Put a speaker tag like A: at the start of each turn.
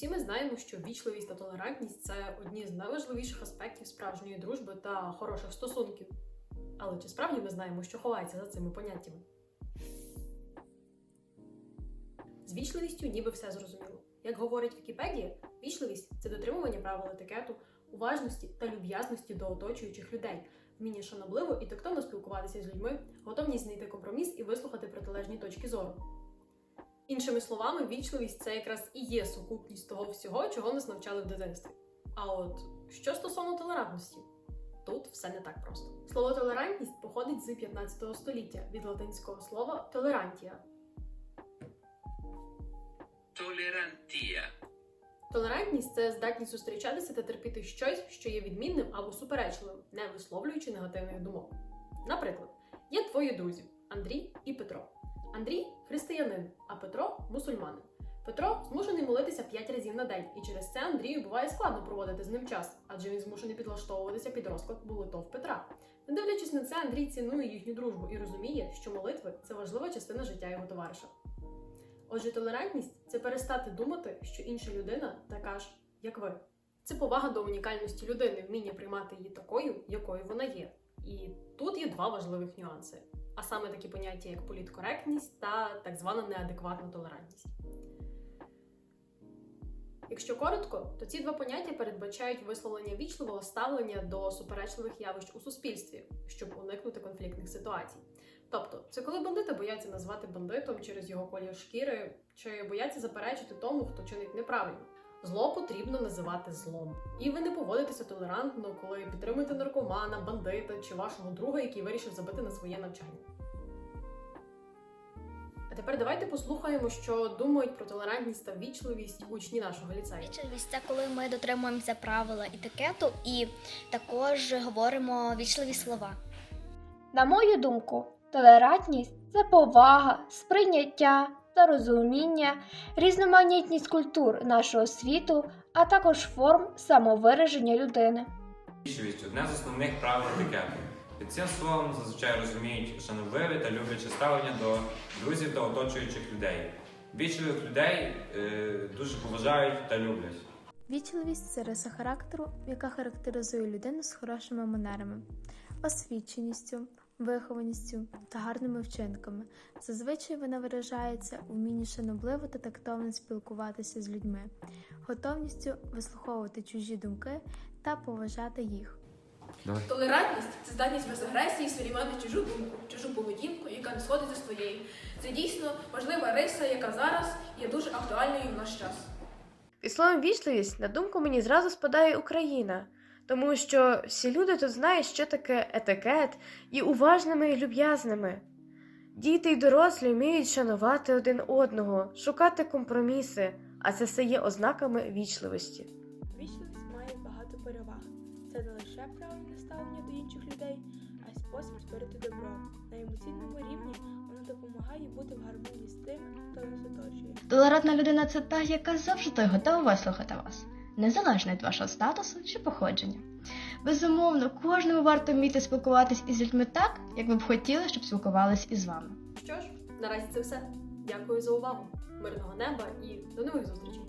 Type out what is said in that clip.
A: Всі ми знаємо, що вічливість та толерантність це одні з найважливіших аспектів справжньої дружби та хороших стосунків. Але чи справді ми знаємо, що ховається за цими поняттями? З вічливістю ніби все зрозуміло. Як говорить Вікіпедія, вічливість це дотримування правил етикету, уважності та люб'язності до оточуючих людей, вміння шанобливо і тактовно спілкуватися з людьми, готовність знайти компроміс і вислухати протилежні точки зору. Іншими словами, вічливість це якраз і є сукупність того всього, чого нас навчали в дитинстві. А от що стосовно толерантності, тут все не так просто. Слово толерантність походить з 15 століття від латинського слова толерантія.
B: Tolerantia.
A: Толерантність це здатність зустрічатися та терпіти щось, що є відмінним або суперечливим, не висловлюючи негативних думок. Наприклад, є твої друзі Андрій і Петро. Андрій християнин, а Петро мусульманин. Петро змушений молитися 5 разів на день, і через це Андрію буває складно проводити з ним час, адже він змушений підлаштовуватися під розклад молитов Петра. Не дивлячись на це, Андрій цінує їхню дружбу і розуміє, що молитви це важлива частина життя його товариша. Отже, толерантність це перестати думати, що інша людина така ж, як ви. Це повага до унікальності людини, вміння приймати її такою, якою вона є. І тут є два важливих нюанси, а саме такі поняття, як політкоректність та так звана неадекватна толерантність. Якщо коротко, то ці два поняття передбачають висловлення вічливого ставлення до суперечливих явищ у суспільстві, щоб уникнути конфліктних ситуацій. Тобто, це коли бандити бояться назвати бандитом через його колір шкіри, чи бояться заперечити тому, хто чинить неправильно. Зло потрібно називати злом. І ви не поводитеся толерантно, коли підтримуєте наркомана, бандита чи вашого друга, який вирішив забити на своє навчання. А тепер давайте послухаємо, що думають про толерантність та вічливість учні нашого ліцею.
C: Вічливість це коли ми дотримуємося правила етикету і також говоримо вічливі слова.
D: На мою думку, толерантність це повага, сприйняття та розуміння, різноманітність культур нашого світу, а також форм самовираження людини.
E: Одне з основних правил етикету. Під цим словом зазвичай розуміють шанобливе та любляче ставлення до друзів та оточуючих людей. Вічливих людей е, дуже поважають та люблять.
F: Вічливість це риса характеру, яка характеризує людину з хорошими манерами, освіченістю, вихованістю та гарними вчинками. Зазвичай вона виражається у вмінні шанобливо та тактовно спілкуватися з людьми, готовністю вислуховувати чужі думки та поважати їх.
G: Толерантність це здатність без агресії сприймати чужу думку, чужу поведінку, яка не сходиться з твоєю. Це дійсно важлива риса, яка зараз є дуже актуальною в наш час.
H: Під словом вічливість, на думку мені зразу спадає Україна, тому що всі люди тут знають, що таке етикет, і уважними і люб'язними. Діти й дорослі вміють шанувати один одного, шукати компроміси, а це все є ознаками вічливості.
I: Вічливість має багато переваг. Це не лише правильне ставлення до інших людей, а й спосіб творити добро. На емоційному рівні воно допомагає бути в гармонії з тим, хто нас оточує.
J: Толерантна людина це та, яка завжди готова вислухати вас, незалежно від вашого статусу чи походження. Безумовно, кожному варто вміти спілкуватись із людьми так, як ви б хотіли, щоб спілкувались із вами.
A: Що ж, наразі це все. Дякую за увагу. Мирного неба і до нових зустрічей!